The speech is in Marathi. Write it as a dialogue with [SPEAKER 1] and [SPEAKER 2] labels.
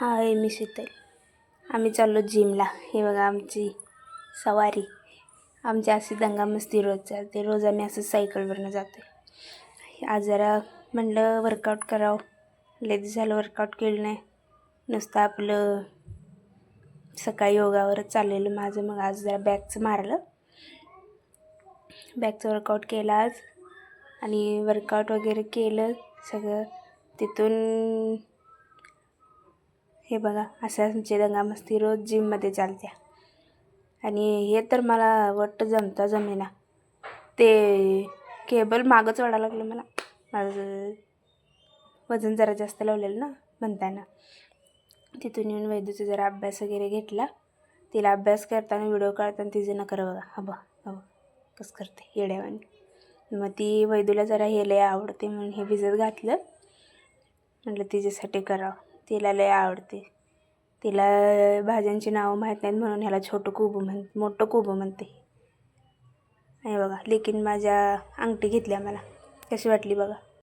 [SPEAKER 1] हाय मी शीतल. आम्ही चाललो जिमला. हे बघा आमची सवारी. आमची अशी दंगामस्ती रोज जाते रोज आम्ही असं सायकलवरनं जातो आज जरा म्हणलं वर्कआउट करावं. लेदी झालं वर्कआउट केलं नाही. नुसतं आपलं सकाळी योगावरच चाललेलं माझं. मग आज जरा बॅकचं मारलं. बॅकचं वर्कआउट केलं आज. आणि वर्कआउट वगैरे केलं सगळं. तिथून हे बघा असं आमची रंगामस्ती रोज जिममध्ये चालत्या. आणि हे तर मला वाटतं जमता जमेना. ते केबल मागंच वाढायला लागलं मला. माझं वजन जरा जास्त लावलेलं ना म्हणताना. तिथून येऊन वैद्यूचा जरा अभ्यास वगैरे घेतला. तिला अभ्यास करताना व्हिडिओ काढताना तिचं नकर बघा हबा हबा कसं करते येड्यावानी मग ती वैदूला जरा हे लय आवडते म्हणून हे भिजत घातलं. म्हटलं तिच्यासाठी करावं. तिला लय आवडते. तिला भाज्यांची नावं माहीत नाहीत म्हणून ह्याला छोटं कुबू म्हण मोठं कुबू म्हणते. आणि बघा लेकीन माझ्या अंगठी घेतल्या मला. कशी वाटली बघा.